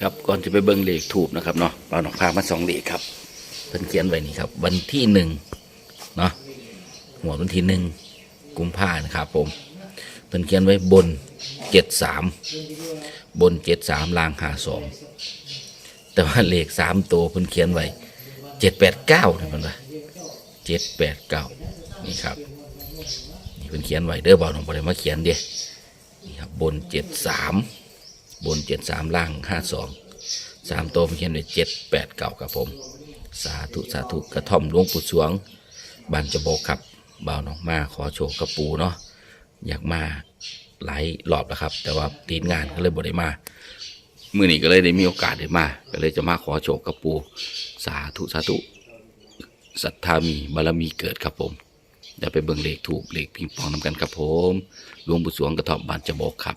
ครับก่อนจะไปเบิ่งเลขถูกนะครับเนาะเราหนองพามาสองเลขครับเพิ่นเขียนไว้นี่ครับ วันที่หนึ่งเนาะหัววันที่หนึ่งกุมภาพันะครับผมเพิ่นเขียนไว้บนเจ็ดสามบนเจ็ดสามลางหาสองแต่ว่าเลขสามตัวเพิ่นเขียนไว้เจ็ดแปดเก้าเนี่ยมันว่าเจ็ดแปดเก้านี่ครับนี่เพิ่นเขียนไว้เด้อบ่าวน้องบ่ได้มาเขียนเด้นี่ครับบนเจ็ดสาม บนเจ็ดสามล่างห้าสองสามตัวเขียนไว้เจ็ดแปดเก่าครับผม สาธุสาธุกระท่อมหลวงปู่สวงบันจะโบกครับเบาน้องมาขอโชคกระปูเนาะอยากมาหลายรอบแล้วครับ แต่ว่าตีนงานก็เลยบ่ได้มามื่อนี้ก็เลยได้มีโอกาสได้มา ก็เลยจะมาขอโชคกระปู สาธุสาธุศรัทธามีบารมีเกิดครับผมเดี๋ยวไปเบิ่งเลขถูกเลขพิงปองนำกันครับผมหลวงปู่สวงกระท่อมบันจะโบกครับ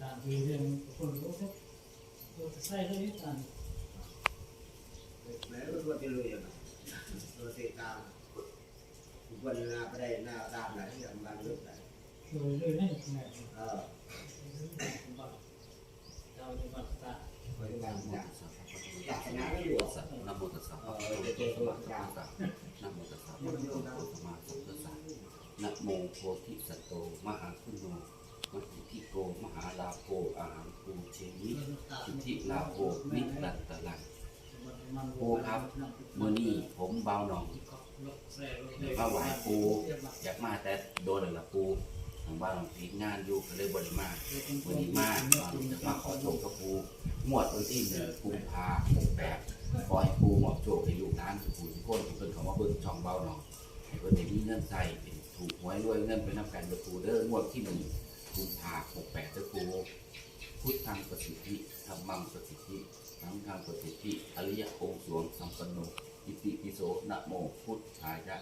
ตามที่เรื่องคนรู้สึก ใส่เลยนี่ตามไหนมันว่าจะเลยอะตัวเสตาวันนาไปได้หน้าตามไหนอย่างบางลึกไหนเลยเลยนี่แม่เออเราจะบัตรตาคอย่างศาสนาไม่อยู่สัตนะโมตัสสะเออจะเจอตักลางนะโมตัสสะภะคะโอะระหะโตสัมาสัมพุทธะนะโมโพธิสัตโต มหาคุณโนมหิทธิโก มหาลาโภอาหาร เชมิสิทธิลาโภนิรันตลังโอครับเมื่อนี้ผมเบาหนองมาไหวปูอยากมาแต่โดนแล้วล่ะปูทางบ้านหลวงติดงานอยู่ก็เลยบ่ได้มาวันนี้มาจะมาขอโชคกับปูหมวดวันที่หนึ่งกุมภาหกแปดขอให้ปูหมอบโชคให้ลูกหลานทุกผู้ทุกคนเพิ่นเข้ามาเบิ่งช่องเบาหนองให้เพิ่นได้มีเงินใส่เป็นถูกหวยรวยเงินไปนำกันกับปูเด้องวดที่หนึ่งกุมภาหกแปดเด้อปู พุทธังประสิทธิธรรมังประสิทธิสังฆังประสิทธิอริยองค์สวงสัมปันโนอิติปิโสนะโมพุทธายะ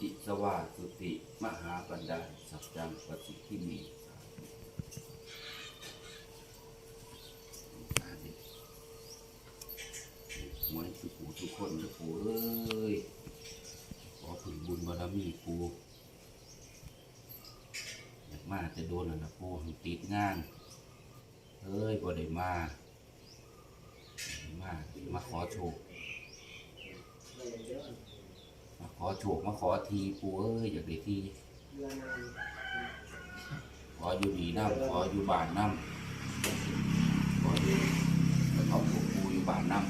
อิสวาสุติ มหาปัญญาสัจจังประสิทธิมีสาธุหวยทุกผู้ทุกคนเด้อปูเอ้ย ขอถึงบุญบารมีปูอยากมาจะโดนแล้วนะปูติดงาน เอ้ยบ่ได้มามา มาขอโชคมาขอโชคมาขอทีปูเอ้ยอยากได้ทีขออยู่ดีน้ำขออยู่บ้านน้ำขออยู่กระท่อมของปูอยู่บ้านน้ำ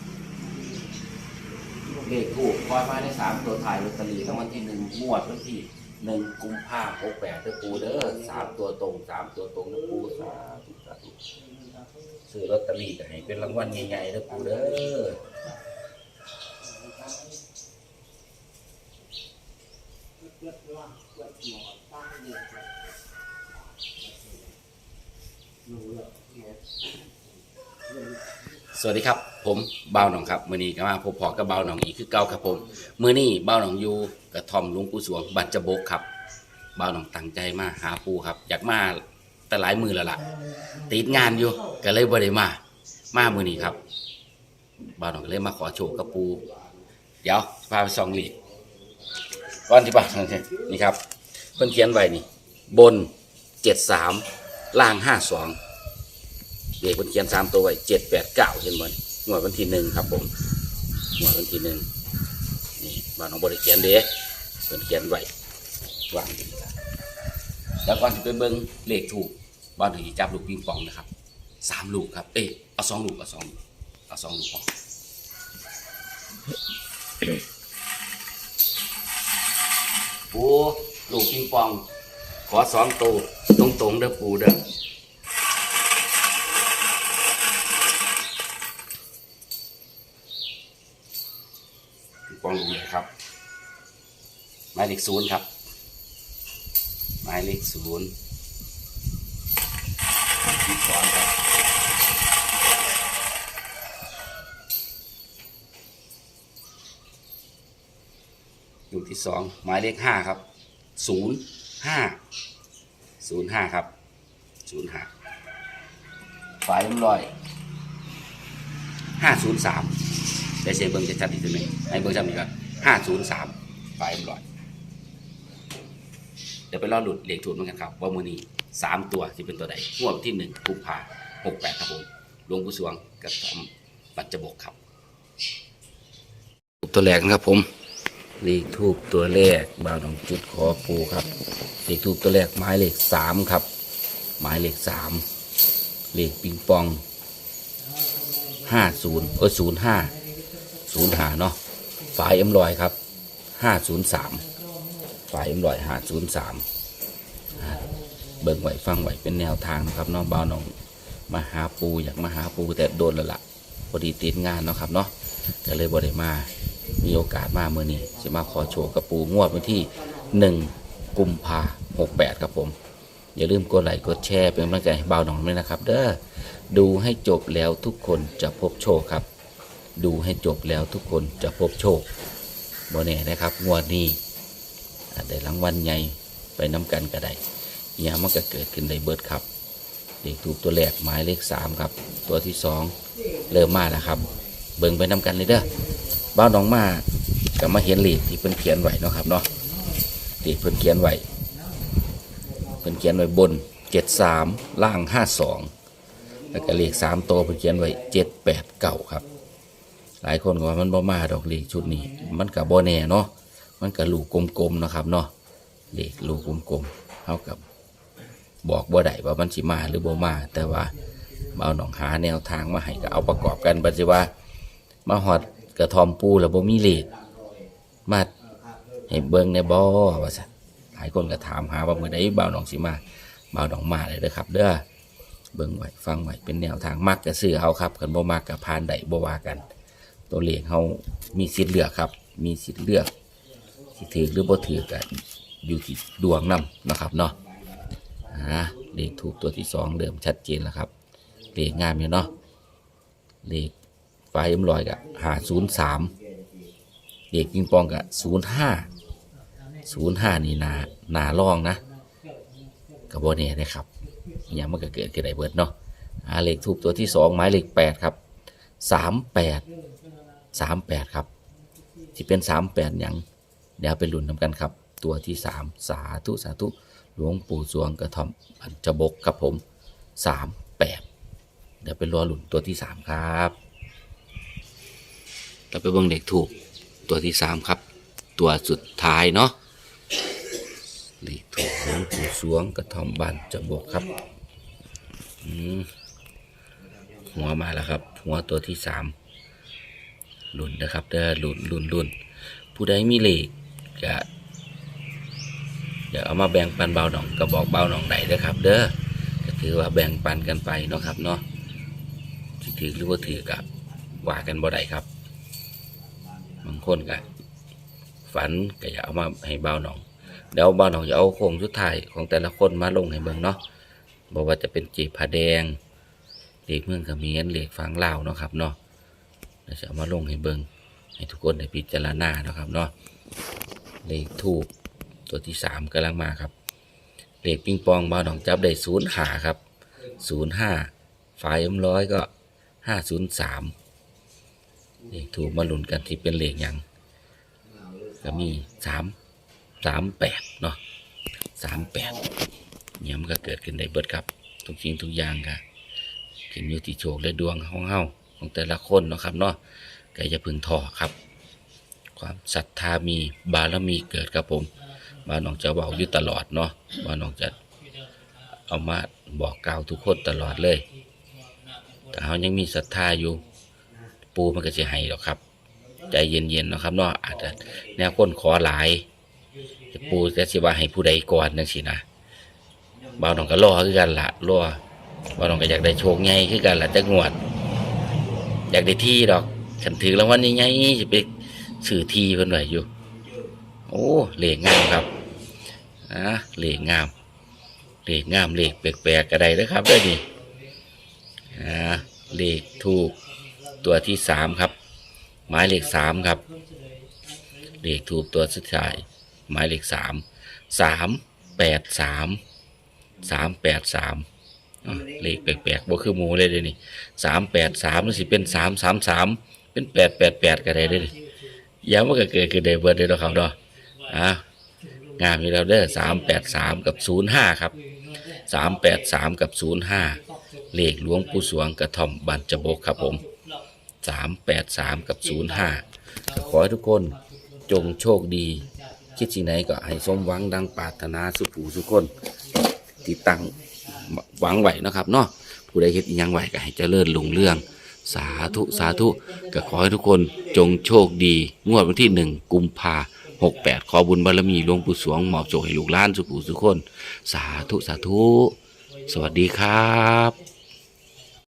เลขถูกคอยมาได้สามตัวถ่ายลอตเตอรี่รางวัลที่หนึ่งงวดวันที่หนึ่งกุมภาพันธ์หกแปดเด้อปูเด้อสามตัวตรงสามตัวตรงเด้อปูสาธุสาธุ ซื้อลอตเตอรี่ก็ให้เป็นรางวัลใหญ่ๆเด้อปูเด้อสวัสดีครับ ผมเบาหนองครับมือนี้ก็มาพบพอกับเบาหนองอีกคือเก่าครับผมมือนี้เบาหนองอยู่กระทอมลุงปู่สวงบันจะบกครับเบาหนองตั้งใจมาหาปูครับ อยากมา แต่หลายมือแล้วล่ะติดงานอยู่ก็เลยบ่ได้มา มามือนี้ครับบ่าวหนองก็เลยมาขอโชคกับปู เดี๋ยวพาไปส่องหลีกก่อนที่บ่าวหนองจะนี่ครับเพิ่นเขียนไว้นี่ บนเจ็ดสามล่างห้าสองเด็กคนเขียนสามตัวไว้เจ็ดแปดเก้าเห็นบ่นหน่วยวันที่หนึ่งครับผมหน่วยวันที่หนึ่งนี่บ้านของบริเขียนเด้เพิ่นเขียนไว้วางแล้วก่อนจะไปเบิ่งเลขถูก บ้านถึงจับลูกปิงปองนะครับสามลูกครับ เอ้ยเอาสองลูกเอาสองลูกเอาสองลูกพอปูลูกปิงปอง ขอสองตัวตรงตรงๆเด้อปูเด้อปิงปองลูกเลยครับ หมายเลขศูนย์ครับ หมายเลขศูนย์ ที่สองครับลูกที่สองหมายเลขห้าครับศูนย์ห้าศูนย์ห้าครับศูนย์ห้าฝายลำลอยห้าศูนย์สามได้เสียเบิ้งจะชัดอีกทีหนึ่งให้เบิ้งจำอีกครับห้าศูนย์สามฝายลำลอยเดี๋ยวไปรอหลุดเลขถูกเหมือนกันครับว่ามือนี้ สามตัวที่เป็นตัวใดงวดวันที่หนึ่งกุมภาหกแปดครับผมหลวงปู่สวงกับทำปัจจบกครับตัวแรกนะครับผมเลขทูบตัวแรกบาวหนองจุดขอปูครับเลขทูบตัวแรกหมายเลขสามครับ หมายเลขสามเลขปิงปองห้าศูนย์เออศูนย์ห้าศูนย์หาเนาะฝายเอ็มลอยครับห้าศูนย์สามฝายเอ็มลอยห้าศูนย์สาม เบิ่งไหวฟังไหวเป็นแนวทางนะครับเน้องบ่าวหนองมาหาปูอยากมาหาปูแต่โดนล้วล่ะพอดีติดงานเนาะครับเนาะก็เลยบ่ได้มา มีโอกาสมาเมื่อนี้จะมาขอโชว์กระปูงวดวันที่หนึ่งกุมภาหกแปดครับผม อย่าลืมกดไลค์กดแชร์เป็นกำลังใจให้บ่าวหนองด้วยนะครับ เด้อดูให้จบแล้วทุกคนจะพบโชคครับ ดูให้จบแล้วทุกคนจะพบโชคบ่แน่นะครับงวดนี้ได้รางวัลใหญ่ไปน้ำกันก็ได้ เฮียมันก็เกิดขึ้นได้เบิร์ดครับเลขถูกตัวแรกหมายเลขสามครับ ตัวที่สองเริ่มมาแล้วครับ เบิ่งไปน้ำกันเลยเด้อบ้านน้องมาก็มาเห็นเลขที่เพิ่นเขียนไว้เนาะครับเนาะเลขเพิ่นเขียนไว้เพิ่นเขียนไว้บนเจ็ดสามล่างห้าสองแล้วก็เลขสามตัวเพิ่นเขียนไว้เจ็ดแปดเก้าครับ หลายคนก็ว่ามันบ่มาดอกเลขชุดนี้ มันกับบ่แน่เนาะมันกับลูกกลมๆนะครับเนาะเลขลูกกลมๆเท่ากับ บอกบ่ได้ว่ามันสิมาหรือบ่มา แต่ว่าเอาหนองหาแนวทางมาให้ก็เอาประกอบกันปัจจุบันมาหอดกระทอมปูแล้วบ่มีเลขมาให้เบิ่งในบ่ว่าซั่นหลายคนก็ถามหาว่ามื้อใดบ่าวหนองสิมาบ่าวหนองมาเลยเด้อครับ เด้อเบิ่งไว้ฟังไว้เป็นแนวทางมักก็ซื้อเอาครับคันบ่มักก็ผ่านได้บ่ว่ากัน ตัวเลขเฮามีสิทธิ์เลือกครับ มีสิทธิ์เลือกสิถือหรือบ่ถือก็อยู่ที่ดวงนำนะครับเนาะ เลขถูกตัวที่สองเริ่มชัดเจนแล้วครับ เลขงามอยู่เนาะ เลขไฟเอ็มลอยกับหาศูนย์สามเลขปิงปองกับศูนย์ห้าศูนย์ห้านี่นานาล่องนะกับโบเน่ได้ครับอย่างมันก็เกิดขึ้นได้เบิดเนาะอ่าเลขถูกตัวที่สองหมายเลขแปดครับสามแปดสามแปดครับที่เป็นสามแปดอย่างเดี๋ยวไปลุ้นนำกันครับ ตัวที่สามสาธุสาธุ หลวงปู่สวงกระทอมอัญจบกครับผมสามแปดเดี๋ยวไปรอหลุนตัวที่สามครับเราไปเบิ่งเด็กถูกตัวที่สามครับ ตัวสุดท้ายเนาะเด็กถูกหลวงปู่สวงกระทอมบันจบกครับหัวมาแล้วครับ หัวตัวที่สามหลุนนะครับเด้อหลุนหลุนหลุนผู้ใดมีเลขก็เดี๋ยวเอามาแบ่งปันเบาหนองก็บอกเบาหนองไหนเด้อครับ เด้อก็ถือว่าแบ่งปันกันไปเนาะครับเนาะถือหรือว่าถือกับว่ากันบ่ได้ครับบางคนก็ฝันก็อย่าเอามาให้เบาหนองเดี๋ยวเบาหนองจะเอาโครงสุดท้ายของแต่ละคนมาลงให้เบิ่งเนาะบอกว่าจะเป็นจีผาแดงเหล็กเมืองเขมิ้นเหล็กฝังลาวเนาะครับเนาะเดี๋ยวจะเอามาลงให้เบิ่งให้ทุกคนได้พิจารณาเนาะครับเนาะเลขทูบ ตัวที่สามกำลังมาครับเลขปิงปองบาวหนองจับได้ศูนย์หาครับศูนย์ห้าฝ่ายมร้อยก็ห้าศูนย์สามเลขถูกมาลุ้นกันที่เป็นเลขหยังก็มีสามสามแปดเนาะสามแปดเนี่ยมันก็เกิดขึ้นได้เบิดครับทุกสิ่งทุกอย่างครับขึ้นอยู่ที่โชคและดวงของเฮาของแต่ละคนเนาะครับเนาะก็อย่าพึงท้อครับ ความศรัทธามีบารมีเกิดครับผม บ้านน้องจะเบาอยู่ตลอดเนาะบ้านน้องจะเอามาบอกกล่าวทุกคนตลอดเลย แต่เขายังมีศรัทธาอยู่ ปูมันก็จะให้หรอกครับ ใจเย็นๆนะครับเนาะอาจจะแนวค้นขอหลายปูจะสิว่าให้ผู้ใดก่อนจังซี่นะบ่าวน้องก็รอคือกันละรอบ่าวน้องก็อยากได้โชคใหญ่คือกันละจักงวด อยากได้ที่ดอกคันถือรางวัลใหญ่ๆสิไปซื้อที่เพิ่นไว้อยู่ โอ้เหลขงามครับอะเหลขงามเหลขงามเหลขแปลกๆก็ได้เด้อครับด้อนี่อ่าเลขถูกตัวที่สามครับ หมายเลขสามครับเหลขถูกตัวสุดท้ายหมายเลขสามสามแปดสามสามแปดสามเลขแปลกๆบ่คือหมูเลยเด้นี่สามแปดสามมันสิเป็นสามสามสามเป็นแปดแปดแปดก็ได้เด้อนี่ย้ำว่าก็เกิดขึ้นได้เบิดเลยเนาะครับเนาะ อะงามอยู่แล้วเด้อสามแปดสามกับศูนย์ห้าครับสามแปดสามกับศูนย์ห้าเลขหลวงปู่สวงกระท่อมบันจบกครับผมสามแปดสามกับศูนย์ห้าขอให้ทุกคนจงโชคดี คิดสิ่งไหนก็ให้สมหวังดังปรารถนาสุขูสุขคนที่ตั้งหวังไหวนะครับเนาะผู้ใดคิดอิหยังไหวก็ให้เจริญลุงเรื่อง สาธุสาธุก็ขอให้ทุกคนจงโชคดี งวดวันที่หนึ่งกุมภา หกแปดขอบุญบารมีหลวงปู่สวงหมอบโจให้ลูกล้านสุขูสุขคน สาธุสาธุ สวัสดีครับ